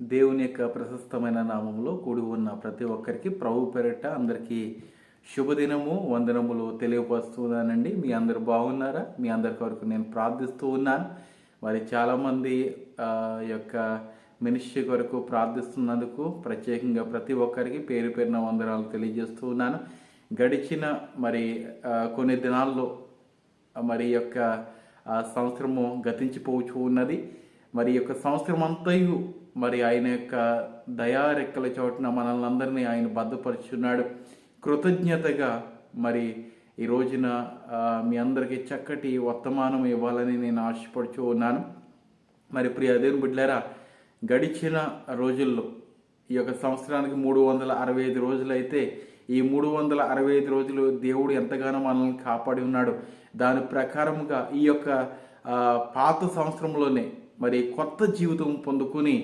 దేవుని యొక్క ప్రశస్తమైన నామంలో కూడి ఉన్న ప్రతి ఒక్కరికి ప్రభు పెరట అందరికీ శుభదినము వందనములు తెలియపరుస్తున్నానండి. మీ అందరు బాగున్నారా? మీ అందరి కొరకు నేను ప్రార్థిస్తూ ఉన్నాను. మరి చాలామంది యొక్క మినిస్ట్రీ కొరకు ప్రార్థిస్తున్నందుకు ప్రత్యేకంగా ప్రతి ఒక్కరికి పేరు పేరున వందనాలు తెలియజేస్తూ ఉన్నాను. గడిచిన మరి కొన్ని దినాల్లో మరి యొక్క సంవత్సరము గతించిపోవచ్చు ఉన్నది. మరి యొక్క సంవత్సరం అంతయు మరి ఆయన యొక్క దయా రెక్కల చోటున మనల్ని అందరినీ ఆయన భద్రపరుచున్నాడు కృతజ్ఞతగా మరి ఈ రోజున మీ అందరికీ చక్కటి వర్తమానం ఇవ్వాలని నేను ఆశపడుచు ఉన్నాను. మరి ప్రియ అదేం బిడ్డలారా గడిచిన రోజుల్లో ఈ యొక్క సంవత్సరానికి మూడు వందల అరవై ఐదు రోజులు అయితే ఈ మూడు వందల అరవై ఐదు రోజులు దేవుడు ఎంతగానో మనల్ని కాపాడి ఉన్నాడు. దాని ప్రకారముగా ఈ యొక్క పాత సంవత్సరంలోనే మరి కొత్త జీవితం పొందుకుని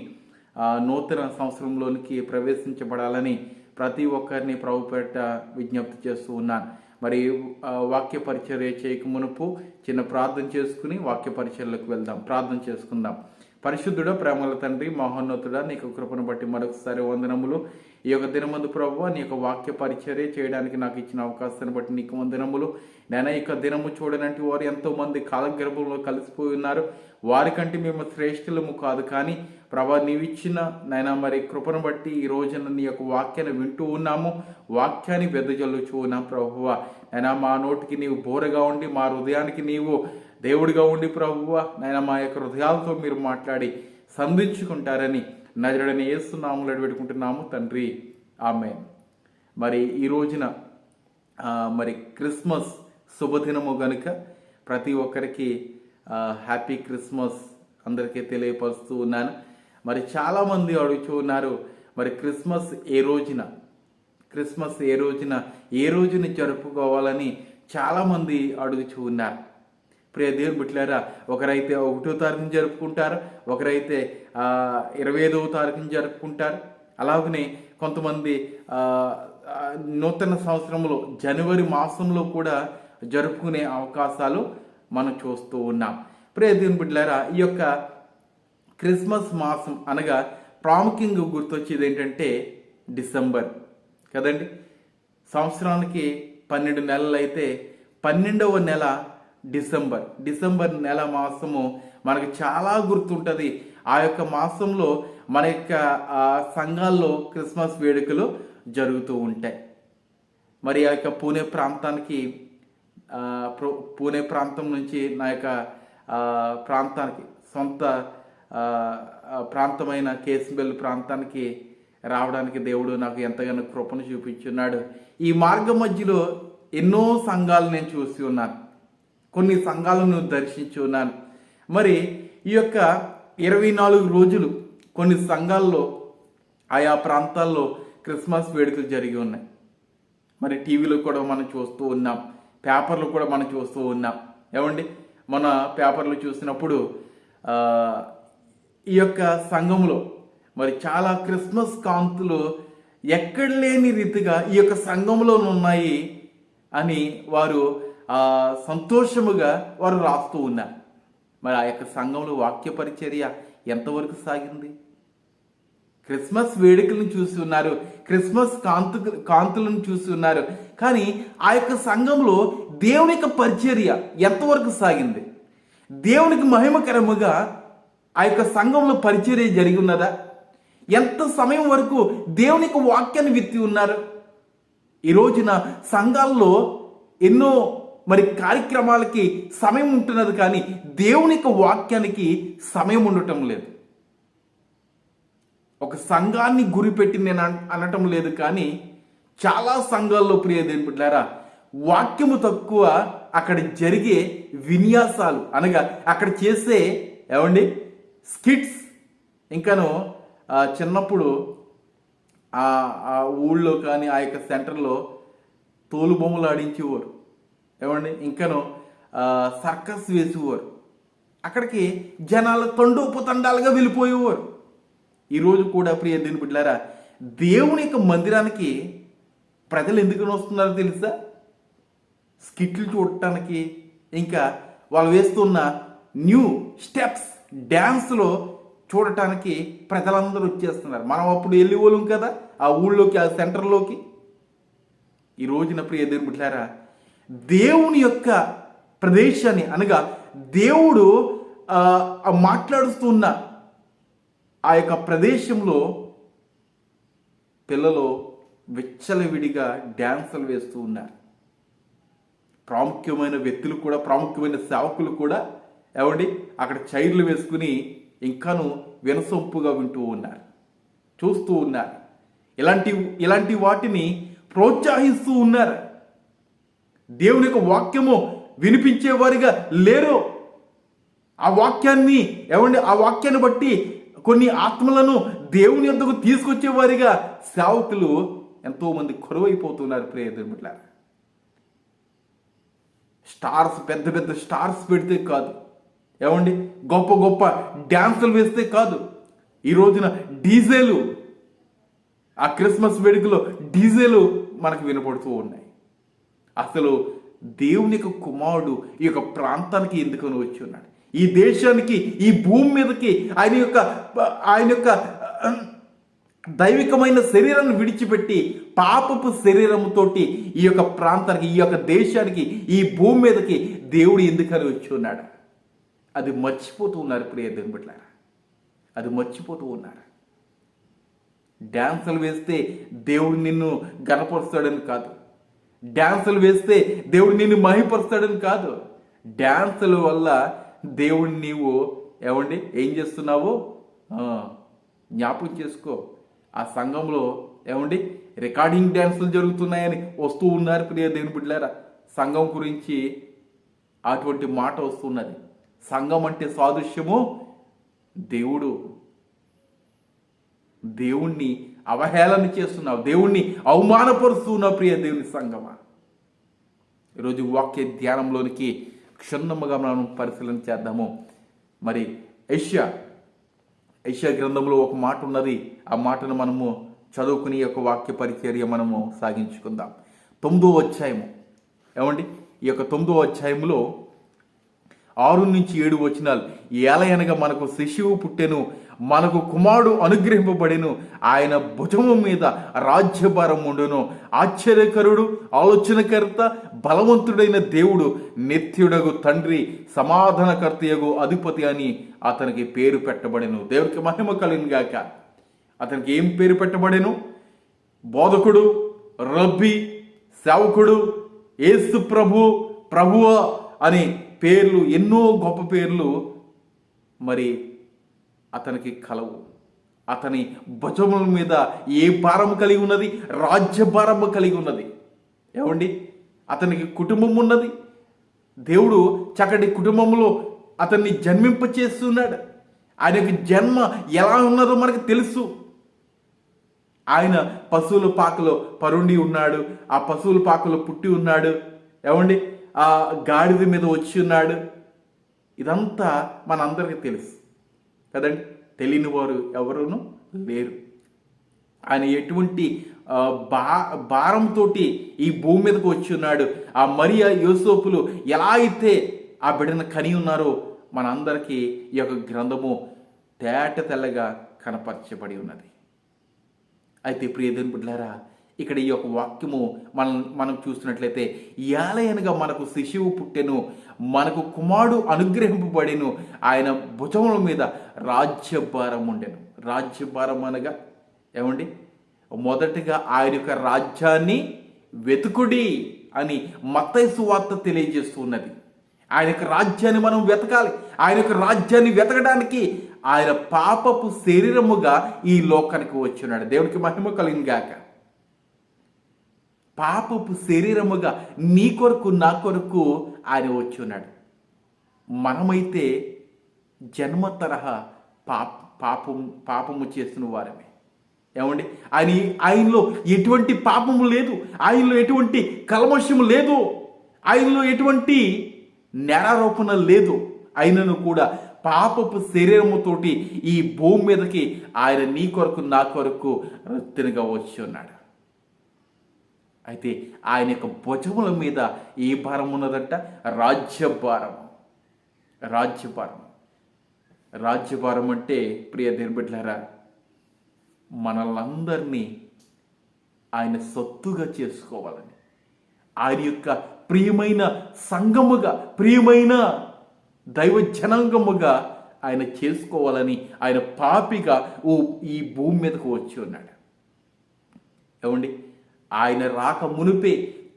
నూతన సంవత్సరంలోనికి ప్రవేశించబడాలని ప్రతి ఒక్కరిని ప్రభుపేట విజ్ఞప్తి చేస్తూ ఉన్నాను. మరి వాక్య పరిచర్య చేయక మునుపు చిన్న ప్రార్థన చేసుకుని వాక్య పరిచర్లకు వెళ్దాం. ప్రార్థన చేసుకుందాం. పరిశుద్ధుడ ప్రేమల తండ్రి మహోన్నతుడా నీకు కృపను బట్టి మరొకసారి వందనములు. ఈ యొక్క దినమందు ప్రభు నీ యొక్క వాక్య పరిచర్య చేయడానికి నాకు ఇచ్చిన అవకాశాన్ని బట్టి నీకు వందనములు. నేను యొక్క దినము చూడనంటే వారు ఎంతోమంది కాలగర్భంలో కలిసిపోయి ఉన్నారు. వారికంటే మేము శ్రేష్ఠులము కాదు కానీ ప్రభా నీవిచ్చిన నైనా మరి కృపను బట్టి ఈ రోజున నీ యొక్క వాక్యాన్ని వింటూ ఉన్నాము. వాక్యాన్ని వెదజల్లుచూ ఉన్నాం ప్రభువ. నైనా మా నోటికి నీవు బోరగా ఉండి మా హృదయానికి నీవు దేవుడిగా ఉండి ప్రభువ. నైనా మా యొక్క హృదయాలతో మీరు మాట్లాడి సంధించుకుంటారని నజరడని ఏస్తున్నాములు పెట్టుకుంటున్నాము తండ్రి. ఆమె మరి ఈ రోజున మరి క్రిస్మస్ శుభదినము గనుక ప్రతి ఒక్కరికి హ్యాపీ క్రిస్మస్ అందరికీ తెలియపరుస్తూ ఉన్నాను. మరి చాలామంది అడుగుతూ ఉన్నారు మరి క్రిస్మస్ ఏ రోజున? క్రిస్మస్ ఏ రోజున? ఏ రోజున జరుపుకోవాలని చాలామంది అడుగుచూ ఉన్నారు. ప్రియ దేవుని బిట్లారా ఒకరైతే ఒకటో తారీఖున జరుపుకుంటారు ఒకరైతే ఇరవై ఐదవ తారీఖున జరుపుకుంటారు. అలాగనే కొంతమంది నూతన సంవత్సరంలో జనవరి మాసంలో కూడా జరుపుకునే అవకాశాలు మనం చూస్తూ ఉన్నాం. ప్రియ దేవుని బిడ్డలారా ఈ యొక్క క్రిస్మస్ మాసం అనగా ప్రాముఖ్యంగా గుర్తొచ్చేది ఏంటంటే డిసెంబర్. కదండి? సంవత్సరానికి పన్నెండు నెలలు అయితే పన్నెండవ నెల డిసెంబర్. డిసెంబర్ నెల మాసము మనకు చాలా గుర్తుంటుంది. ఆ యొక్క మాసంలో మన యొక్క సంఘాల్లో క్రిస్మస్ వేడుకలు జరుగుతూ ఉంటాయి. మరి ఆ యొక్క పూణే ప్రాంతానికి పూణే ప్రాంతం నుంచి నా యొక్క ప్రాంతానికి సొంత ప్రాంతమైన కేసుబెల్ ప్రాంతానికి రావడానికి దేవుడు నాకు ఎంతగానో కృపను చూపించున్నాడు. ఈ మార్గం మధ్యలో ఎన్నో సంఘాలు నేను చూసి ఉన్నాను. కొన్ని సంఘాలను దర్శించి ఉన్నాను. మరి ఈ యొక్క ఇరవై నాలుగు రోజులు కొన్ని సంఘాల్లో ఆయా ప్రాంతాల్లో క్రిస్మస్ వేడుకలు జరిగి ఉన్నాయి. మరి టీవీలో కూడా మనం చూస్తూ ఉన్నాం. పేపర్లు కూడా మనం చూస్తూ ఉన్నాం. ఏమండి? మన పేపర్లు చూసినప్పుడు ఈ యొక్క సంఘంలో మరి చాలా క్రిస్మస్ కాంతులు ఎక్కడ లేని రీతిగా ఈ యొక్క సంఘంలో ఉన్నాయి అని వారు సంతోషముగా వారు రాస్తూ ఉన్నారు. మరి ఆ యొక్క సంఘంలో వాక్య పరిచర్య ఎంతవరకు సాగింది? క్రిస్మస్ వేడుకలను చూసి ఉన్నారు క్రిస్మస్ కాంతు కాంతులను చూసి ఉన్నారు. కానీ ఆ యొక్క సంఘంలో దేవుని యొక్క పరిచర్య ఎంతవరకు సాగింది? దేవునికి మహిమకరముగా ఆ యొక్క సంఘంలో పరిచర్య జరిగి ఉన్నదా? ఎంత సమయం వరకు దేవుని యొక్క వాక్యాన్ని విత్తి ఉన్నారు? ఈ రోజున సంఘాల్లో ఎన్నో మరి కార్యక్రమాలకి సమయం ఉంటున్నది కానీ దేవుని యొక్క వాక్యానికి సమయం ఉండటం లేదు. ఒక సంఘాన్ని గురిపెట్టి నేను అనటం లేదు కానీ చాలా సంఘాల్లో ప్రియ దేవుని వాక్యము తక్కువ అక్కడ జరిగే విన్యాసాలు అనగా అక్కడ చేసే ఏమండి? స్కిట్స్. ఇంకాను చిన్నప్పుడు ఆ ఊళ్ళో కానీ ఆ యొక్క సెంటర్లో తోలు బొమ్మలు ఆడించేవారు. ఏమండి? ఇంకాను సర్కస్ వేసేవారు. అక్కడికి జనాలు తండోపతండాలుగా వెళ్ళిపోయేవారు. ఈరోజు కూడా ప్రియ దీని బిడ్డారా దేవుని యొక్క మందిరానికి ప్రజలు ఎందుకు వస్తున్నారో తెలుసా? స్కిట్లు చూడటానికి. ఇంకా వాళ్ళు వేస్తున్న న్యూ స్టెప్స్ డ్యాన్స్లో చూడటానికి ప్రజలందరూ వచ్చేస్తున్నారు. మనం అప్పుడు వెళ్ళి వాళ్ళం కదా ఆ ఊళ్ళోకి ఆ సెంటర్లోకి. ఈ రోజున ప్రియ దేవుని దేవుని యొక్క ప్రదేశాన్ని అనగా దేవుడు ఆ మాట్లాడుతున్న ఆ యొక్క ప్రదేశంలో పిల్లలు విచ్చలవిడిగా డ్యాన్సులు వేస్తూ ఉన్నారు. ప్రాముఖ్యమైన వ్యక్తులు కూడా ప్రాముఖ్యమైన సేవకులు కూడా ఏమండి? అక్కడ చైర్లు వేసుకుని ఇంకాను వినసొంపుగా వింటూ ఉన్నారు చూస్తూ ఉన్నారు. ఇలాంటి ఇలాంటి వాటిని ప్రోత్సహిస్తూ ఉన్నారు. దేవుని యొక్క వాక్యము వినిపించేవారిగా లేరు. ఆ వాక్యాన్ని ఏమండి? ఆ వాక్యాన్ని బట్టి కొన్ని ఆత్మలను దేవుని యొద్దకు తీసుకొచ్చేవారిగా సేవకులు ఎంతోమంది కొరవైపోతున్నారు ప్రియమిట్ల స్టార్స్ పెద్ద పెద్ద స్టార్స్ పెడితే కాదు. ఏమండి? గొప్ప గొప్ప డ్యాన్సులు వేస్తే కాదు. ఈ రోజున డీజేలు ఆ క్రిస్మస్ వేడుకలో డీజేలు మనకు వినపడుతూ ఉన్నాయి. అసలు దేవుని యొక్క కుమారుడు ఈ యొక్క ప్రాంతానికి ఎందుకని వచ్చి ఉన్నాడు? ఈ దేశానికి ఈ భూమి మీదకి ఆయన యొక్క ఆయన యొక్క దైవికమైన శరీరాన్ని విడిచిపెట్టి పాపపు శరీరంతోటి ఈ యొక్క ప్రాంతానికి ఈ యొక్క దేశానికి ఈ భూమి మీదకి దేవుడు ఎందుకని వచ్చి ఉన్నాడు? అది మర్చిపోతూ ఉన్నారు ప్రియ దేవుని బిడ్డలారా. అది మర్చిపోతూ ఉన్నారు. డ్యాన్సులు వేస్తే దేవుడు నిన్ను గనపరుస్తాడని కాదు. డ్యాన్సులు వేస్తే దేవుడు నిన్ను మహిపరుస్తాడని కాదు. డ్యాన్సుల వల్ల దేవుడు నీవు ఏమండి? ఏం చేస్తున్నావు? జ్ఞాపకం చేసుకో. ఆ సంఘంలో ఏమండి? రికార్డింగ్ డ్యాన్సులు జరుగుతున్నాయని వస్తూ ఉన్నారు ప్రియ దేవుని బిడ్డలారా. సంఘం గురించి అటువంటి మాట వస్తున్నది. సంఘం అంటే సాదృశ్యము. దేవుడు దేవుణ్ణి అవహేళన చేస్తున్నావు. దేవుణ్ణి అవమానపరుస్తున్నావు ప్రియ దేవుని సంగమా ఈరోజు వాక్య ధ్యానంలోనికి క్షుణ్ణముగా మనం పరిశీలన చేద్దాము. మరి యష్యా యష్యా గ్రంథంలో ఒక మాట ఉన్నది. ఆ మాటను మనము చదువుకుని ఈ యొక్క వాక్య పరిచర్య మనము సాగించుకుందాం. తొమ్మిదో అధ్యాయము. ఏమండి? ఈ యొక్క తొమ్మిదో అధ్యాయంలో ఆరు నుంచి ఏడు వచనాలు. ఏలయనగా మనకు శిశువు పుట్టెను మనకు కుమారుడు అనుగ్రహింపబడెను ఆయన భుజము మీద రాజ్యభారం ఉండును. ఆశ్చర్యకరుడు ఆలోచనకర్త బలవంతుడైన దేవుడు నిత్యుడగు తండ్రి సమాధానకర్తయగు అధిపతి అని అతనికి పేరు పెట్టబడెను. దేవునికి మహిమ కలిగిన గాక. అతనికి ఏం పేరు పెట్టబడెను? బోధకుడు రబ్బి సేవకుడు ఏసు ప్రభు ప్రభువ అని పేర్లు ఎన్నో గొప్ప పేర్లు మరి అతనికి కలవు. అతని భుజముల మీద ఏ భారం కలిగి ఉన్నది? రాజ్య భారము కలిగి ఉన్నది. ఏమండి? అతనికి కుటుంబం ఉన్నది. దేవుడు చక్కటి కుటుంబంలో అతన్ని జన్మింపచేస్తున్నాడు. ఆయన యొక్క జన్మ ఎలా ఉన్నదో మనకు తెలుసు. ఆయన పశువుల పాకలో పరుండి ఉన్నాడు. ఆ పశువుల పాకలో పుట్టి ఉన్నాడు. ఏమండి? ఆ గాడిద మీద వచ్చి ఉన్నాడు. ఇదంతా మనందరికీ తెలుసు. కదండి? తెలియని వారు ఎవరును లేరు. ఆయన ఎటువంటి బా భారంతో ఈ భూమి మీదకు వచ్చి ఉన్నాడు. ఆ మరియా యోసోపులు ఎలా అయితే ఆ బిడ్డను కని ఉన్నారో మనందరికీ ఈ యొక్క గ్రంథము తేట తెల్లగా కనపరచబడి ఉన్నది. అయితే ప్రియదేని బిడ్డారా ఇక్కడ ఈ యొక్క వాక్యము మనం మనం చూస్తున్నట్లయితే ఏలయనగా మనకు శిశువు పుట్టెను మనకు కుమారుడు అనుగ్రహింపబడెను ఆయన భుజముల మీద రాజ్యభారం ఉండెను. రాజ్యభారం అనగా ఏమండి? మొదటగా ఆయన యొక్క రాజ్యాన్ని వెతుకుడి అని మత్తైసు వార్త తెలియజేస్తున్నది. ఆయన యొక్క రాజ్యాన్ని మనం వెతకాలి. ఆయన యొక్క రాజ్యాన్ని వెతకడానికి ఆయన పాపపు శరీరముగా ఈ లోకానికి వచ్చినాడు. దేవునికి మహిమ కలిగిన గాక. పాపపు శరీరముగా నీ కొరకు నా కొరకు ఆయన వచ్చి ఉన్నాడు మనమైతే జన్మ తరహా పాప పాపం పాపము చేస్తున్న వారమే. ఏమండి? ఆయన ఆయనలో ఎటువంటి పాపము లేదు. ఆయనలో ఎటువంటి కల్మషము లేదు. ఆయనలో ఎటువంటి నేరారోపణ లేదు. ఆయనను కూడా పాపపు శరీరముతోటి ఈ భూమి మీదకి ఆయన నీ కొరకు నా కొరకు రత్తినిగా వచ్చి ఉన్నాడు అయితే ఆయన యొక్క భుజముల మీద ఏ భారం ఉన్నదంట రాజ్యభారం. రాజ్యభారం. రాజ్యభారం అంటే ప్రియ దేర్బిడ్లారా మనలందరినీ ఆయన సొత్తుగా చేసుకోవాలని ఆయన యొక్క ప్రియమైన సంఘముగా ప్రియమైన దైవ జనాంగముగా ఆయన చేసుకోవాలని ఆయన పాపిగా ఓ ఈ భూమి మీదకు వచ్చి ఉన్నాడు. ఏమండి? ఆయన రాక మునిపే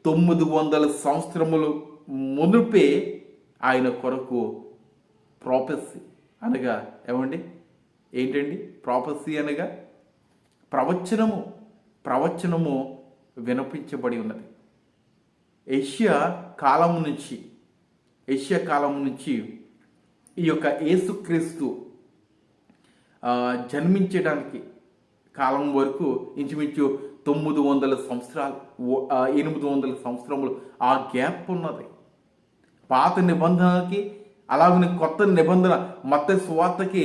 తొమ్మిది వందల సంవత్సరములు మునిపే ఆయన కొరకు ప్రాపసీ అనగా ఏమండి? ఏంటండి? ప్రాపసీ అనగా ప్రవచనము ప్రవచనము వినిపించబడి ఉన్నది. ఏషియా కాలం నుంచి ఏషియా కాలం నుంచి ఈ యొక్క యేసుక్రీస్తు జన్మించడానికి కాలం వరకు ఇంచుమించు తొమ్మిది వందల సంవత్సరాలు ఎనిమిది వందల సంవత్సరములు ఆ గ్యాప్ ఉన్నది. పాత నిబంధనకి అలాగనే కొత్త నిబంధన మత స్వార్థకి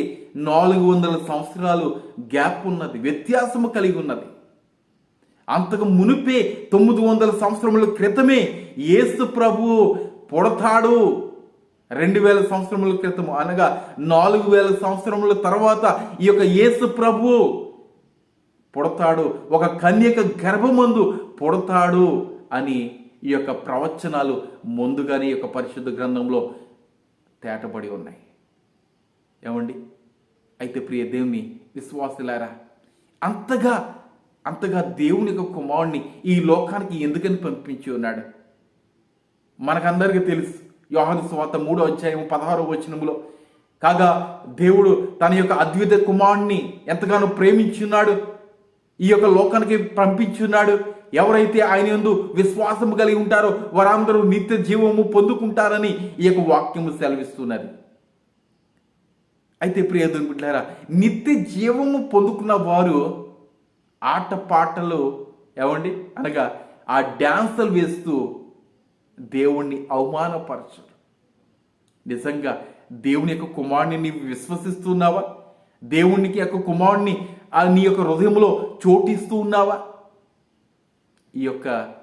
నాలుగు వందల సంవత్సరాలు గ్యాప్ ఉన్నది వ్యత్యాసము కలిగి ఉన్నది. అంతకు మునిపే తొమ్మిది వందల సంవత్సరముల క్రితమే యేసు ప్రభు పుడతాడు. రెండు వేల సంవత్సరముల క్రితం అనగా నాలుగు వేల సంవత్సరముల తర్వాత ఈ యొక్క యేసు ప్రభు పుడతాడు. ఒక కన్యక గర్భమందు పుడతాడు అని ఈ యొక్క ప్రవచనాలు ముందుగానే ఈ యొక్క పరిశుద్ధ గ్రంథంలో తేటపడి ఉన్నాయి. ఏమండి? అయితే ప్రియ దేవుని విశ్వాసులారా అంతగా అంతగా దేవుని యొక్క కుమారుణ్ణి ఈ లోకానికి ఎందుకని పంపించి ఉన్నాడు? మనకందరికీ తెలుసు యోహన స్వాత మూడో అధ్యాయం పదహారో వచనంలో కాగా దేవుడు తన యొక్క అద్విత కుమారుణ్ణి ఎంతగానో ప్రేమించున్నాడు ఈ యొక్క లోకానికి పంపించున్నాడు. ఎవరైతే ఆయన ఎందు విశ్వాసము కలిగి ఉంటారో వారందరూ నిత్య జీవము పొందుకుంటారని ఈ యొక్క వాక్యము సెలవిస్తున్నది. అయితే ప్రియదుని బిడ్డారా నిత్య జీవము పొందుకున్న వారు ఆట పాటలు ఏమండి? అనగా ఆ డ్యాన్సులు వేస్తూ దేవుణ్ణి అవమానపరచరు. నిజంగా దేవుని యొక్క కుమారుని నీవు విశ్వసిస్తున్నావా? దేవునికి యొక్క కుమారుణ్ణి ఆ నీ యొక్క హృదయంలో చోటిస్తూ ఉన్నావా? ఈ యొక్క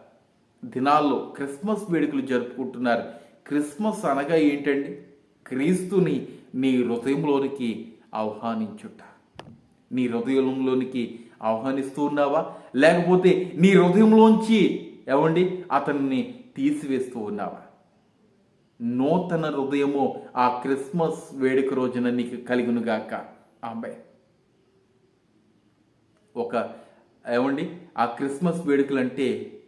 దినాల్లో క్రిస్మస్ వేడుకలు జరుపుకుంటున్నారు. క్రిస్మస్ అనగా ఏంటండి? క్రీస్తుని నీ హృదయంలోనికి ఆహ్వానించుట. నీ హృదయంలోనికి ఆహ్వానిస్తూ ఉన్నావా? లేకపోతే నీ హృదయంలోంచి ఏమండి? అతన్ని తీసివేస్తూ ఉన్నావా? నూతన హృదయము ఆ క్రిస్మస్ వేడుక రోజున నీకు కలిగునుగాక. ఆ అమ్మాయి. ఒక ఏమండి? ఆ క్రిస్మస్ వేడుకలు అంటే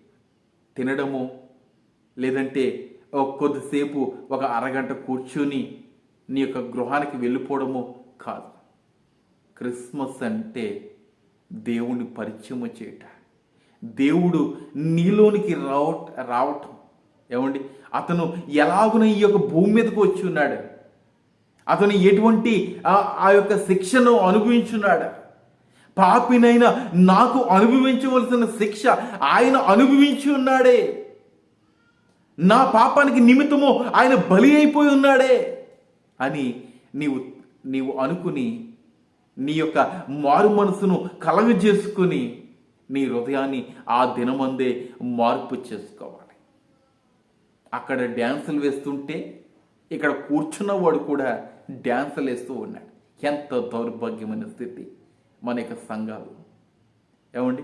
తినడము లేదంటే ఒక కొద్దిసేపు ఒక అరగంట కూర్చొని నీ యొక్క గృహానికి వెళ్ళిపోవడము కాదు. క్రిస్మస్ అంటే దేవుని పరిచయం చేయట దేవుడు నీలోనికి రావ రావటం. ఏమండి? అతను ఎలాగున ఈ యొక్క భూమి మీదకు వచ్చి ఉన్నాడు? అతను ఎటువంటి ఆ- యొక్క శిక్షను అనుభవించున్నాడు. పాపినైనా నాకు అనుభవించవలసిన శిక్ష ఆయన అనుభవించి ఉన్నాడే. నా పాపానికి నిమిత్తము ఆయన బలి అయిపోయి ఉన్నాడే అని నీవు నీవు అనుకుని నీ యొక్క మారు మనసును కలగజేసుకుని నీ హృదయాన్ని ఆ దినమందే మార్పు చేసుకోవాలి. అక్కడ డ్యాన్సులు వేస్తుంటే ఇక్కడ కూర్చున్నవాడు కూడా డ్యాన్సులు వేస్తూ ఉన్నాడు. ఎంత దౌర్భాగ్యమైన స్థితి మన యొక్క సంఘాలు. ఏమండి?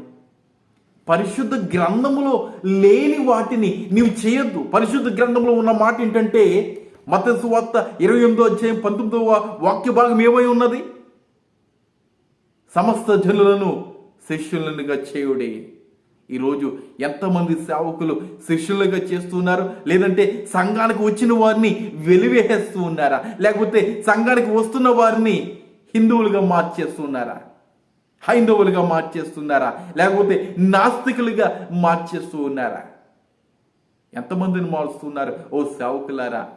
పరిశుద్ధ గ్రంథములో లేని వాటిని నీవు చేయొద్దు. పరిశుద్ధ గ్రంథంలో ఉన్న మాట ఏంటంటే మత వార్త ఇరవై ఎనిమిదో అధ్యాయం పంతొమ్మిదవ వాక్య భాగం ఏమై ఉన్నది? సమస్త జనులను శిష్యులనుగా చేయుడి. ఈరోజు ఎంతమంది సేవకులు శిష్యులుగా చేస్తున్నారు? లేదంటే సంఘానికి వచ్చిన వారిని వెలివేస్తూ ఉన్నారా? లేకపోతే సంఘానికి వస్తున్న వారిని హిందువులుగా మార్చేస్తున్నారా? హైందవులుగా మార్చేస్తున్నారా? లేకపోతే నాస్తికులుగా మార్చేస్తూ ఉన్నారా? ఎంతమందిని మారుస్తున్నారు? ఓ సేవకులారా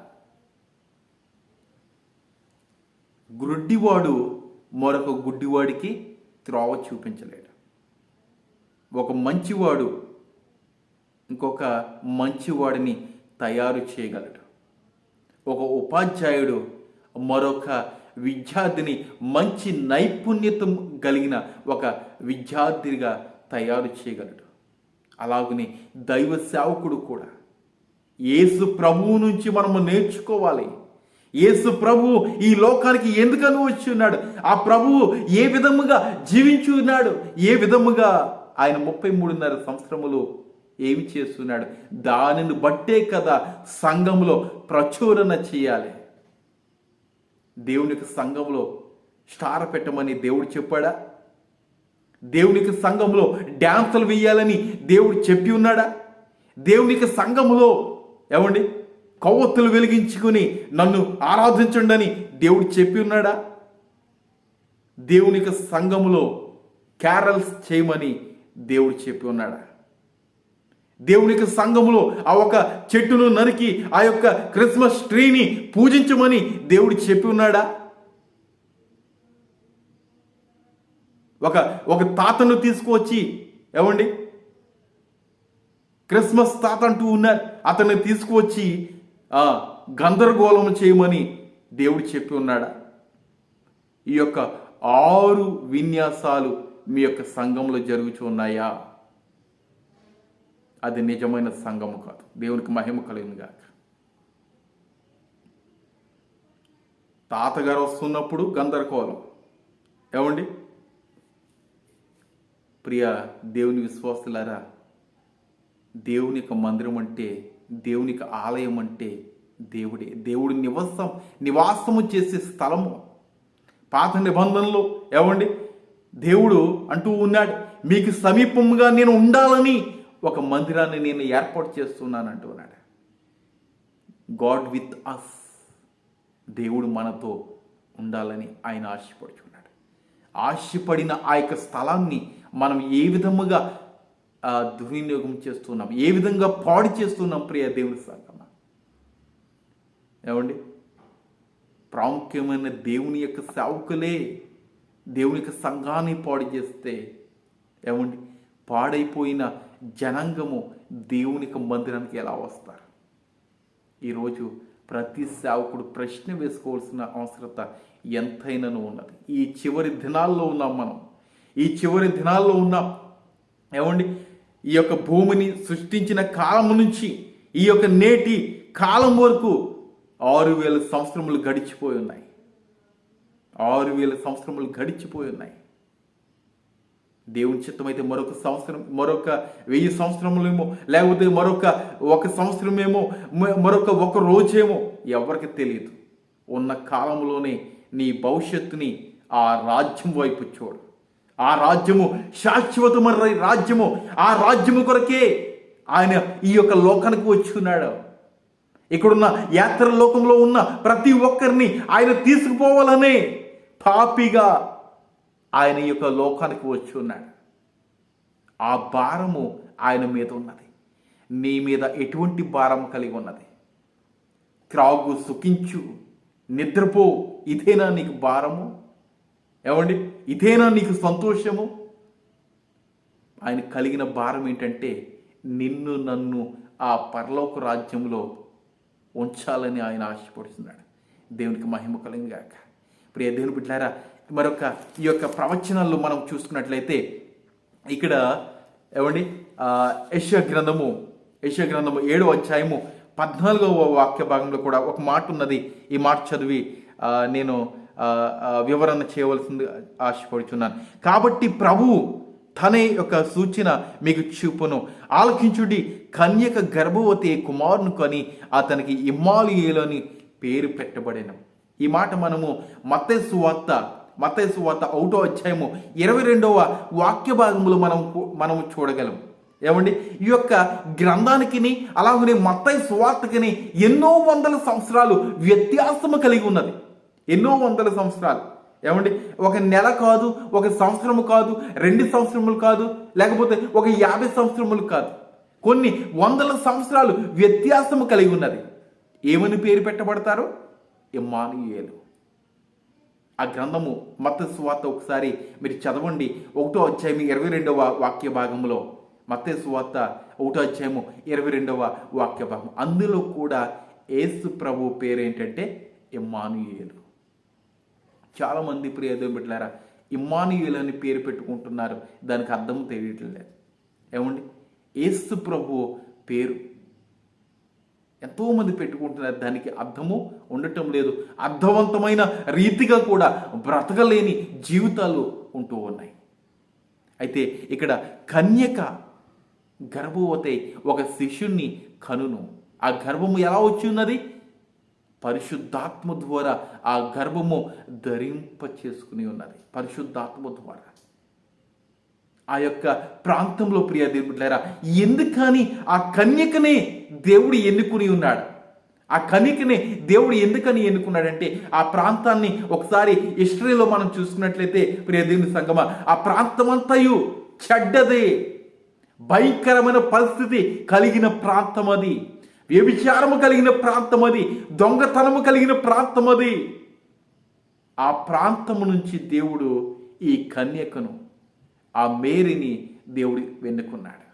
గుడ్డివాడు మరొక గుడ్డివాడికి త్రోవ చూపించలేడు. ఒక మంచివాడు ఇంకొక మంచివాడిని తయారు చేయగలడు. ఒక ఉపాధ్యాయుడు మరొక విద్యార్థిని మంచి నైపుణ్యత కలిగిన ఒక విద్యార్థిగా తయారు చేయగలడు. అలాగనే దైవ సేవకుడు కూడా. యేసు ప్రభువు నుంచి మనము నేర్చుకోవాలి. యేసు ప్రభు ఈ లోకానికి ఎందుకని వచ్చి ఉన్నాడు? ఆ ప్రభువు ఏ విధముగా జీవించి ఉన్నాడు? ఏ విధముగా ఆయన ముప్పై మూడున్నర సంవత్సరములు ఏమి చేస్తున్నాడు? దానిని బట్టే కదా సంఘంలో ప్రచురణ చేయాలి. దేవునికి సంఘంలో స్టార్ పెట్టమని దేవుడు చెప్పాడా? దేవునికి సంఘంలో డ్యాన్సులు వేయాలని దేవుడు చెప్పి ఉన్నాడా? దేవునికి సంఘములో ఏమండి? కొవ్వొత్తులు వెలిగించుకుని నన్ను ఆరాధించండి దేవుడు చెప్పి ఉన్నాడా? దేవునికి సంఘములో క్యారల్స్ చేయమని దేవుడు చెప్పి ఉన్నాడా? దేవునికి సంఘములో ఆ ఒక చెట్టును నరికి ఆ యొక్క క్రిస్మస్ ట్రీని పూజించమని దేవుడు చెప్పి ఉన్నాడా? ఒక ఒక తాతను తీసుకువచ్చి ఏమండి? క్రిస్మస్ తాత అంటూ ఉన్నారు అతన్ని తీసుకువచ్చి గందరగోళం చేయమని దేవుడు చెప్పి ఉన్నాడా? ఈ యొక్క ఆరు విన్యాసాలు మీ యొక్క సంఘంలో జరుగుతూ ఉన్నాయా? అది నిజమైన సంఘము కాదు. దేవునికి మహిమ కలిగిందిగాక తాతగారు వస్తున్నప్పుడు గందరగోళం. ఏమండి? ప్రియ దేవుని విశ్వాసులారా దేవుని యొక్క మందిరం అంటే దేవుని యొక్క ఆలయం అంటే దేవుడే. దేవుడి నివాసం నివాసము చేసే స్థలము. పాత నిబంధనలు ఏమండి? దేవుడు అంటూ ఉన్నాడు మీకు సమీపంగా నేను ఉండాలని ఒక మందిరాన్ని నేను ఏర్పాటు చేస్తున్నాను అంటున్నాడు గాడ్ విత్ అస్ దేవుడు మనతో ఉండాలని ఆయన ఆశపడుచున్నాడు ఆశపడిన ఆ యొక్క స్థలాన్ని మనం ఏ విధముగా దుర్వినియోగం చేస్తున్నాం ఏ విధంగా పాడు చేస్తున్నాం ప్రియ దేవుడి సంగమ? ఏమండి? ప్రాముఖ్యమైన దేవుని యొక్క సేవకులే దేవునికి సంఘాన్ని పాడు చేస్తే ఏమండి? పాడైపోయిన జనాంగము దేవుని మందిరానికి ఎలా వస్తారు? ఈరోజు ప్రతి సేవకుడు ప్రశ్న వేసుకోవాల్సిన అవసరత ఎంతైనాను ఉన్నది. ఈ చివరి దినాల్లో ఉన్నాం మనం. ఈ చివరి దినాల్లో ఉన్నాం. ఏమండి? ఈ యొక్క భూమిని సృష్టించిన కాలం నుంచి ఈ యొక్క నేటి కాలం వరకు ఆరు వేల సంవత్సరములు గడిచిపోయి ఉన్నాయి. ఆరు వేల సంవత్సరములు గడిచిపోయి ఉన్నాయి. దేవుని చిత్తమైతే మరొక సంవత్సరం మరొక వెయ్యి సంవత్సరములేమో లేకపోతే మరొక ఒక సంవత్సరమేమో మరొక ఒక రోజేమో ఎవరికి తెలియదు. ఉన్న కాలంలోనే నీ భవిష్యత్తుని ఆ రాజ్యం వైపు చూడు. ఆ రాజ్యము శాశ్వతమైన రాజ్యము. ఆ రాజ్యము కొరకే ఆయన ఈ యొక్క లోకానికి వచ్చి ఉన్నాడు. ఇక్కడున్న యాత్ర లోకంలో ఉన్న ప్రతి ఒక్కరిని ఆయన తీసుకుపోవాలనే పాపిగా ఆయన యొక్క లోకానికి వచ్చి ఉన్నాడు. ఆ భారము ఆయన మీద ఉన్నది. నీ మీద ఎటువంటి భారం కలిగి ఉన్నది? త్రాగు సుఖించు నిద్రపో ఇదేనా నీకు భారము? ఏమండి? ఇదేనా నీకు సంతోషము? ఆయన కలిగిన భారం ఏంటంటే నిన్ను నన్ను ఆ పరలోక రాజ్యంలో ఉంచాలని ఆయన ఆశపడుతున్నాడు దేవునికి మహిమ కలిగాక ప్రియ దేవుని బిడ్డారా మరొక ఈ యొక్క ప్రవచనాల్లో మనం చూసుకున్నట్లయితే ఇక్కడ ఏమండి? యశ్వ గ్రంథము యశ్వ గ్రంథము ఏడో అధ్యాయము పద్నాలుగవ వాక్య భాగంలో కూడా ఒక మాట ఉన్నది. ఈ మాట చదివి నేను వివరణ చేయవలసింది ఆశపడుచున్నాను. కాబట్టి ప్రభువు తన యొక్క సూచన మీకు చూపును. ఆలకించుడి కన్యక గర్భవతి కుమారును కొని అతనికి ఇమ్మాలియేలోని పేరు పెట్టబడిన. ఈ మాట మనము మత్తయి సువార్త మత్తయి సువార్త ఒకటో అధ్యాయము ఇరవై రెండవ వాక్య భాగములు మనం మనము చూడగలం. ఏమండి? ఈ యొక్క గ్రంథానికిని అలాగనే మత్తయి సువార్తకిని ఎన్నో వందల సంవత్సరాలు వ్యత్యాసము కలిగి ఉన్నది. ఎన్నో వందల సంవత్సరాలు. ఏమండి? ఒక నెల కాదు ఒక సంవత్సరము కాదు రెండు సంవత్సరములు కాదు లేకపోతే ఒక యాభై సంవత్సరములు కాదు. కొన్ని వందల సంవత్సరాలు వ్యత్యాసము కలిగి ఉన్నది. ఏమని పేరు పెట్టబడతారు? ఇమ్మానుయేలు. ఆ గ్రంథము మత సువార్త ఒకసారి మీరు చదవండి. ఒకటో అధ్యాయం ఇరవై రెండవ వాక్య భాగంలో మత్తే సువార్త ఒకటో అధ్యాయము ఇరవై రెండవ వాక్య భాగం అందులో కూడా ఏసు ప్రభు పేరేంటంటే ఇమ్మానుయేలు. చాలామంది ప్రియదేవి బిడ్డలారా ఇమ్మానుయేలు అని పేరు పెట్టుకుంటున్నారు. దానికి అర్థం తెలియట్లేదు. ఏమండి? ఏసు ప్రభు పేరు ఎంతోమంది పెట్టుకుంటున్నారు దానికి అర్థము ఉండటం లేదు. అర్థవంతమైన రీతిగా కూడా బ్రతకలేని జీవితాలు ఉంటూ ఉన్నాయి. అయితే ఇక్కడ కన్యక గర్భవతై ఒక శిష్యుణ్ణి కనును. ఆ గర్భము ఎలా వచ్చి ఉన్నది? పరిశుద్ధాత్మ ద్వారా ఆ గర్భము ధరింప చేసుకుని ఉన్నది. పరిశుద్ధాత్మ ద్వారా. ఆ యొక్క ప్రాంతంలో ప్రియ దేవుడారా ఎందుకని ఆ కన్యకనే దేవుడు ఎన్నుకుని ఉన్నాడు? ఆ కన్యకనే దేవుడు ఎందుకని ఎన్నుకున్నాడంటే ఆ ప్రాంతాన్ని ఒకసారి హిస్టరీలో మనం చూసుకున్నట్లయితే ప్రియ దేవుని సంగమ ఆ ప్రాంతమంతయు చెడ్డదే భయంకరమైన పరిస్థితి కలిగిన ప్రాంతం అది వ్యభిచారము కలిగిన ప్రాంతం అది దొంగతనము కలిగిన ప్రాంతం అది ఆ ప్రాంతము నుంచి దేవుడు ఈ కన్యకను ఆ మేరీని దేవుడు వెన్నుకున్నాడు.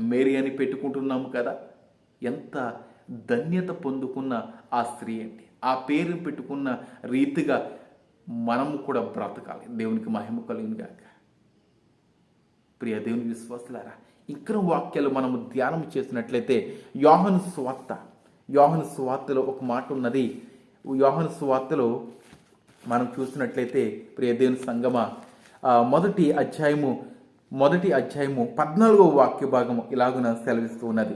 మేరీ అని పెట్టుకుంటున్నాము కదా? ఎంత ధన్యత పొందుకున్న ఆ స్త్రీ అండి. ఆ పేరుని పెట్టుకున్న రీతిగా మనము కూడా బ్రతకాలి. దేవునికి మహిమ కలిగిన కాక ప్రియ దేవుని విశ్వాసులారా ఇంకా వాక్యాలు మనము ధ్యానం చేసినట్లయితే యోహన్ స్వార్త యోహన్ స్వార్తలో ఒక మాట ఉన్నది. యోహన్ స్వార్తలో మనం చూసినట్లయితే ప్రియ దేవుని సంగమ మొదటి అధ్యాయము మొదటి అధ్యాయము పద్నాలుగో వాక్య భాగము ఇలాగున సెలవిస్తూ ఉన్నది.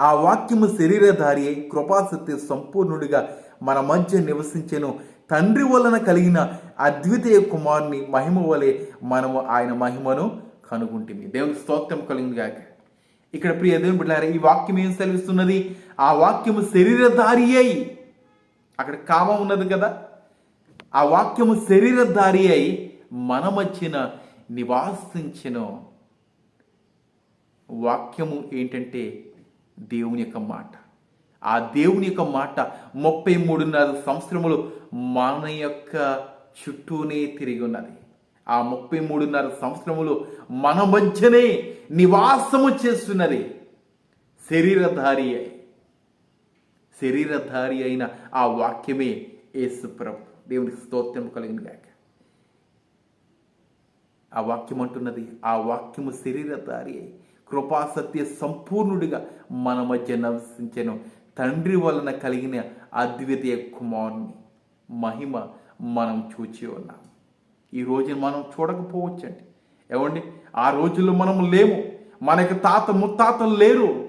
ఆ వాక్యము శరీరధారి అయి కృపాసత్య సంపూర్ణుడిగా మన మధ్య నివసించెను. తండ్రి వలన కలిగిన అద్వితీయ కుమారుని మహిమ వలె మనము ఆయన మహిమను కనుగొంటుంది దేవుని స్తోత్రం కలిగింది ఇక్కడ ప్రియ దేవుని బిడ్డారా ఈ వాక్యం ఏం సెలవిస్తున్నది? ఆ వాక్యము శరీరధారి అయి అక్కడ కామం ఉన్నది కదా? ఆ వాక్యము శరీరధారి అయి మన మధ్యన నివాసించిన వాక్యము ఏంటంటే దేవుని యొక్క మాట. ఆ దేవుని యొక్క మాట ముప్పై మూడున్నర సంవత్సరములు మన యొక్క చుట్టూనే తిరిగి ఉన్నది. ఆ ముప్పై మూడున్నర సంవత్సరములు మన మధ్యనే నివాసము చేస్తున్నది. శరీరధారి అయి శరీరధారి అయిన ఆ వాక్యమే యేసు ప్రభు దేవునికి స్తోత్రం కలిగిన గాక ఆ వాక్యం అంటున్నది ఆ వాక్యము శరీరధారి అయి కృపాసత్య సంపూర్ణుడిగా మన మధ్య నివసించను. తండ్రి వలన కలిగిన అద్వితీయ కుమారుని మహిమ మనం చూచి ఉన్నాం. ఈ రోజున మనం చూడకపోవచ్చండి. ఏమండి? ఆ రోజుల్లో మనం లేము. మనకి తాత ముత్తాతలు లేరు.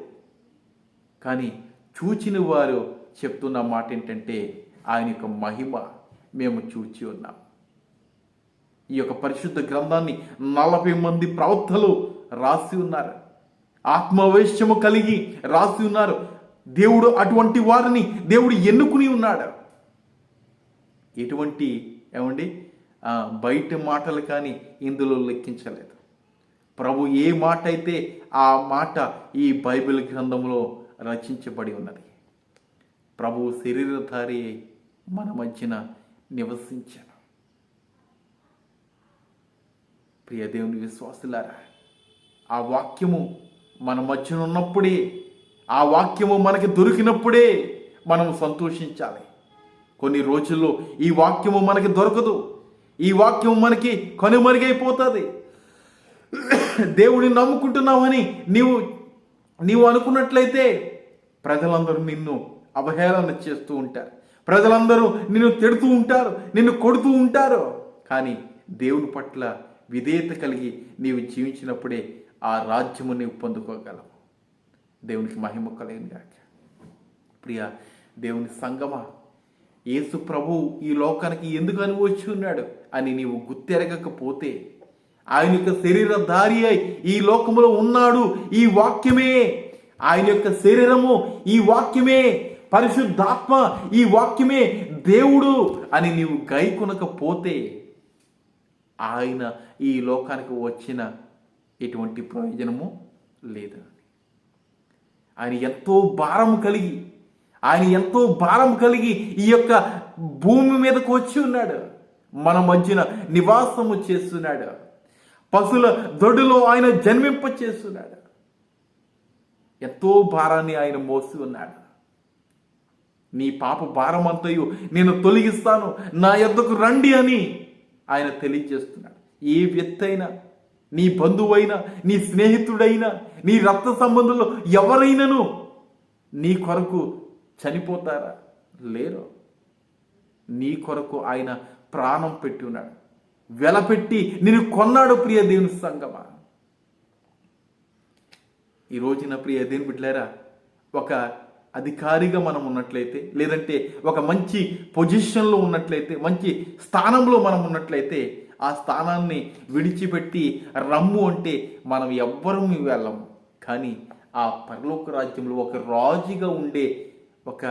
కానీ చూచిన వారు చెప్తున్న మాట ఏంటంటే ఆయన యొక్క మహిమ మేము చూచి ఉన్నాం. ఈ యొక్క పరిశుద్ధ గ్రంథాన్ని నలభై మంది ప్రవక్తలు రాసి ఉన్నారు. ఆత్మవేశ్యము కలిగి రాసి ఉన్నారు. దేవుడు అటువంటి వారిని దేవుడు ఎన్నుకుని ఉన్నాడు. ఎటువంటి ఏమండి? బయట మాటలు కానీ ఇందులో లెక్కించలేదు. ప్రభు ఏ మాట అయితే ఆ మాట ఈ బైబిల్ గ్రంథంలో రచించబడి ఉన్నది? ప్రభు శరీరధారి మన మధ్యన నివసించారు ప్రియ దేవుని విశ్వాసులారా ఆ వాక్యము మన మధ్యన ఉన్నప్పుడే ఆ వాక్యము మనకి దొరికినప్పుడే మనం సంతోషించాలి. కొన్ని రోజుల్లో ఈ వాక్యము మనకి దొరకదు. ఈ వాక్యం మనకి కనుమరుగైపోతుంది. దేవుడిని నమ్ముకుంటున్నామని నీవు నీవు అనుకున్నట్లయితే ప్రజలందరూ నిన్ను అవహేళన చేస్తూ ఉంటారు. ప్రజలందరూ నిన్ను తిడుతూ ఉంటారు నిన్ను కొడుతూ ఉంటారు. కానీ దేవుని పట్ల విధేయత కలిగి నీవు జీవించినప్పుడే ఆ రాజ్యము నీవు పొందుకోగలవు. దేవునికి మహిమ కలిగిన గాక. ప్రియ దేవుని సంగమా యేసు ప్రభు ఈ లోకానికి ఎందుకు అనుభవించి ఉన్నాడు అని నీవు గుర్తెరగకపోతే ఆయన యొక్క శరీరధారి అయి ఈ లోకములో ఉన్నాడు ఈ వాక్యమే. ఆయన యొక్క శరీరము ఈ వాక్యమే. పరిశుద్ధాత్మ ఈ వాక్యమే దేవుడు అని నీవు గైకొనకపోతే ఆయన ఈ లోకానికి వచ్చిన ఎటువంటి ప్రయోజనము లేదు ఆయన ఎంతో భారం కలిగి ఆయన ఎంతో భారం కలిగి ఈ యొక్క భూమి మీదకు వచ్చి ఉన్నాడు. మన మధ్యన నివాసము చేస్తున్నాడు. పశుల దొడ్డులో ఆయన జన్మింప చేస్తున్నాడు. ఎంతో భారాన్ని ఆయన మోసి ఉన్నాడు. నీ పాప భారమంతయు నేను తొలగిస్తాను. నా యొద్దకు రండి అని ఆయన తెలియజేస్తున్నాడు. ఏ వ్యక్తి అయినా నీ బంధువైనా నీ స్నేహితుడైనా నీ రక్త సంబంధంలో ఎవరైనాను నీ కొరకు చనిపోతారా? లేరు. నీ కొరకు ఆయన ప్రాణం పెట్టి ఉన్నాడు. వెలపెట్టి నేను కొన్నాడు ప్రియ దేవుని సంగమా. ఈ రోజున ప్రియ దేవుని బిడ్డలారా ఒక అధికారిగా మనం ఉన్నట్లయితే లేదంటే ఒక మంచి పొజిషన్లో ఉన్నట్లయితే మంచి స్థానంలో మనం ఉన్నట్లయితే ఆ స్థానాన్ని విడిచిపెట్టి రమ్ము అంటే మనం ఎవ్వరూ వెళ్ళం. కానీ ఆ పరలోక రాజ్యంలో ఒక రాజుగా ఉండే ఒక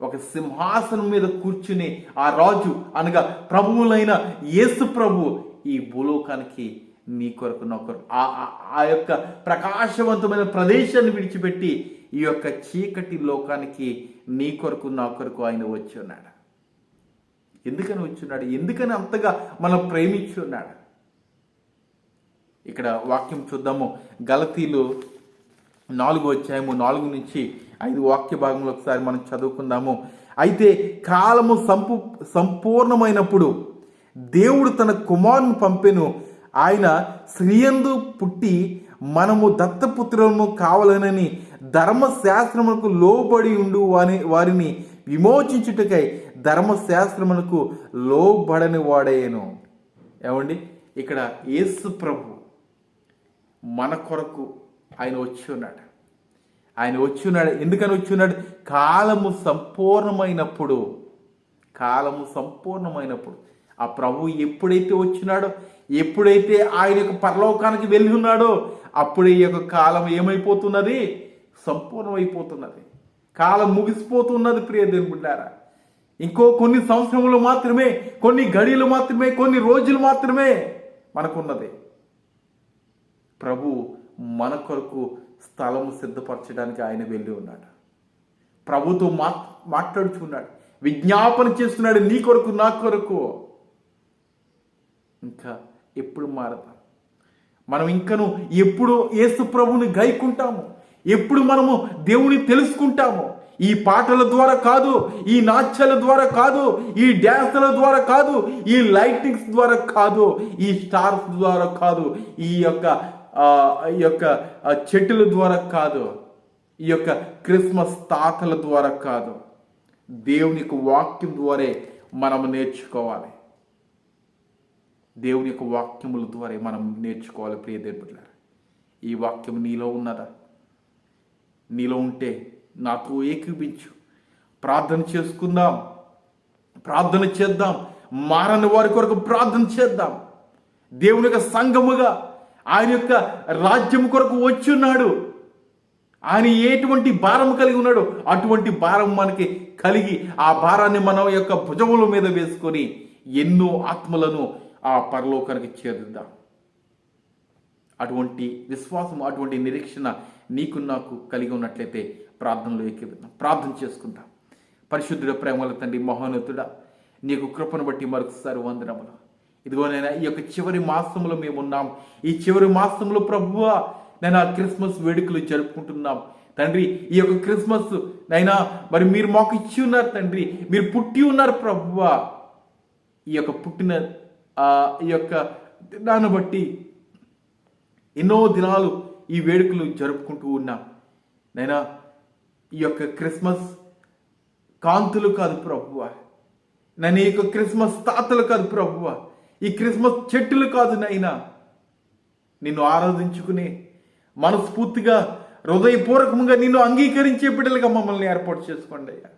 ఒక సింహాసనం మీద కూర్చునే ఆ రాజు అనగా ప్రభువులైన యేసు ప్రభు ఈ భూలోకానికి నీ కొరకు నా కొరకు ఆ- ఆ యొక్క ప్రకాశవంతమైన ప్రదేశాన్ని విడిచిపెట్టి ఈ యొక్క చీకటి లోకానికి నీ కొరకు నా కొరకు ఆయన వచ్చి ఉన్నాడు. ఎందుకని వచ్చి ఉన్నాడు? ఎందుకని అంతగా మనం ప్రేమించి ఉన్నాడు? ఇక్కడ వాక్యం చూద్దాము. గలతీలు నాలుగు వచ్చాయము నాలుగు నుంచి ఐదు వాక్య భాగంలో ఒకసారి మనం చదువుకుందాము. అయితే కాలము సంపు సంపూర్ణమైనప్పుడు దేవుడు తన కుమారుని పంపెను. ఆయన స్త్రీయందు పుట్టి మనము దత్తపుత్రులను కావాలనని ధర్మశాస్త్రములకు లోబడి ఉండు వాని వారిని విమోచించుటకై ధర్మశాస్త్రములకు లోబడని వాడేను. ఏమండి? ఇక్కడ యేసు ప్రభు మన కొరకు ఆయన వచ్చి ఉన్నాడు. ఆయన వచ్చి ఉన్నాడు. ఎందుకని వచ్చి ఉన్నాడు? కాలము సంపూర్ణమైనప్పుడు కాలము సంపూర్ణమైనప్పుడు ఆ ప్రభు ఎప్పుడైతే వచ్చినాడో ఎప్పుడైతే ఆయన యొక్క పరలోకానికి వెళ్ళి ఉన్నాడో అప్పుడే ఈ యొక్క కాలం ఏమైపోతున్నది? సంపూర్ణమైపోతున్నది. కాలం ముగిసిపోతున్నది ప్రియ దేవుడారా ఇంకో కొన్ని సంవత్సరములు మాత్రమే కొన్ని గడియలు మాత్రమే కొన్ని రోజులు మాత్రమే మనకున్నది. ప్రభు మన కొరకు స్థలము సిద్ధపరచడానికి ఆయన వెళ్ళి ఉన్నాడు. ప్రభుతో మా మాట్లాడుచున్నాడు విజ్ఞాపన చేస్తున్నాడు నీ కొరకు నా కొరకు. ఇంకా ఎప్పుడు మారదాం మనం ఇంకను ఎప్పుడు ఏసు ప్రభుని గైకుంటాము? ఎప్పుడు మనము దేవుని తెలుసుకుంటాము? ఈ పాటల ద్వారా కాదు ఈ నాట్యాల ద్వారా కాదు ఈ డ్యాన్సుల ద్వారా కాదు ఈ లైటింగ్స్ ద్వారా కాదు ఈ స్టార్స్ ద్వారా కాదు ఈ యొక్క ఈ యొక్క చెట్టుల ద్వారా కాదు ఈ యొక్క క్రిస్మస్ తాతల ద్వారా కాదు. దేవుని యొక్క వాక్యం ద్వారే మనం నేర్చుకోవాలి. దేవుని యొక్క వాక్యముల ద్వారా మనం నేర్చుకోవాలి ప్రియ దేవుడు ఈ వాక్యం నీలో ఉన్నదా? నీలో ఉంటే నాతో ఏకీపించు. ప్రార్థన చేసుకుందాం. ప్రార్థన చేద్దాం. మారని వారి కొరకు ప్రార్థన చేద్దాం. దేవుని యొక్క సంఘముగా ఆయన యొక్క రాజ్యం కొరకు వచ్చి ఉన్నాడు ఆయన ఎటువంటి భారం కలిగి ఉన్నాడు అటువంటి భారం మనకి కలిగి ఆ భారాన్ని మన యొక్క భుజముల మీద వేసుకొని ఎన్నో ఆత్మలను ఆ పరలోకానికి చేరుద్దాం. అటువంటి విశ్వాసం అటువంటి నిరీక్షణ నీకు నాకు కలిగి ఉన్నట్లయితే ప్రార్థనలో ఎక్కిద్దాం ప్రార్థన చేసుకుందాం. పరిశుద్ధుడ ప్రేమల తండ్రి మహోన్నతుడ నీకు కృపను బట్టి మరొకసారి వందనములు. ఇదిగో నేను ఈ యొక్క చివరి మాసంలో మేము ఉన్నాం. ఈ చివరి మాసంలో ప్రభువ నేను ఆ క్రిస్మస్ వేడుకలు జరుపుకుంటున్నాం. తండ్రి ఈ యొక్క క్రిస్మస్ నైనా మరి మీరు మాకు ఇచ్చి ఉన్నారు తండ్రి. మీరు పుట్టి ఉన్నారు ప్రభువ. ఈ యొక్క పుట్టిన ఈ యొక్క దినాన్ని బట్టి ఎన్నో దినాలు ఈ వేడుకలు జరుపుకుంటూ ఉన్నాం. నైనా ఈ యొక్క క్రిస్మస్ కాంతులు కాదు ప్రభువ. నన్ను ఈ యొక్క క్రిస్మస్ తాతలు కాదు ప్రభువ. ఈ క్రిస్మస్ చెట్టులు కాదు నైనా. నిన్ను ఆరాధించుకునే మనస్ఫూర్తిగా హృదయపూర్వకంగా నిన్ను అంగీకరించే బిడ్డలుగా మమ్మల్ని ఏర్పాటు చేసుకోండి అయ్యా.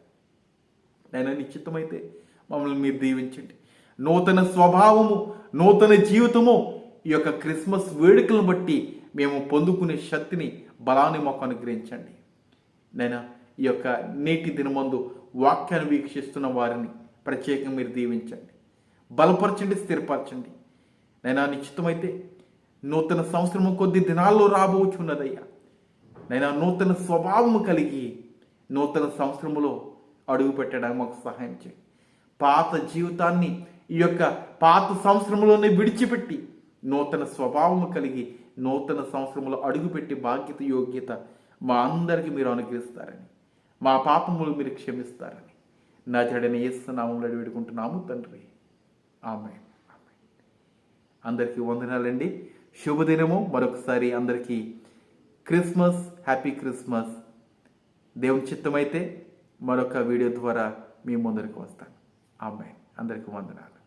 నేను నిశ్చితమైతే మమ్మల్ని మీరు దీవించండి. నూతన స్వభావము నూతన జీవితము ఈ యొక్క క్రిస్మస్ వేడుకలను బట్టి మేము పొందుకునే శక్తిని బలాన్ని మాకు అనుగ్రహించండి. నేను ఈ యొక్క నేటి దినమందు వాక్యాన్ని వీక్షిస్తున్న వారిని ప్రత్యేకంగా మీరు దీవించండి. బలపరచండి స్థిరపరచండి. నైనా నిశ్చితమైతే నూతన సంవత్సరము కొద్ది దినాల్లో రాబోచున్నదయ్యా. నైనా నూతన స్వభావము కలిగి నూతన సంవత్సరములో అడుగు పెట్టడానికి మాకు సహాయం చేయండి. పాత జీవితాన్ని ఈ యొక్క పాత సంవత్సరంలోనే విడిచిపెట్టి నూతన స్వభావము కలిగి నూతన సంవత్సరంలో అడుగుపెట్టి బాధ్యత యోగ్యత మా అందరికీ మీరు అనుగ్రహిస్తారని మా పాపములు మీరు క్షమిస్తారని. నా జడని ఏస్తున్నాము వేడుకుంటున్నాము తండ్రి. ఆమె అందరికీ వందనాలండి. శుభదినము. మరొకసారి అందరికీ క్రిస్మస్ హ్యాపీ క్రిస్మస్. దేవుని చిత్తమైతే మరొక వీడియో ద్వారా మీ ముందరికి వస్తాను. ఆమె అందరికీ వందనాలు.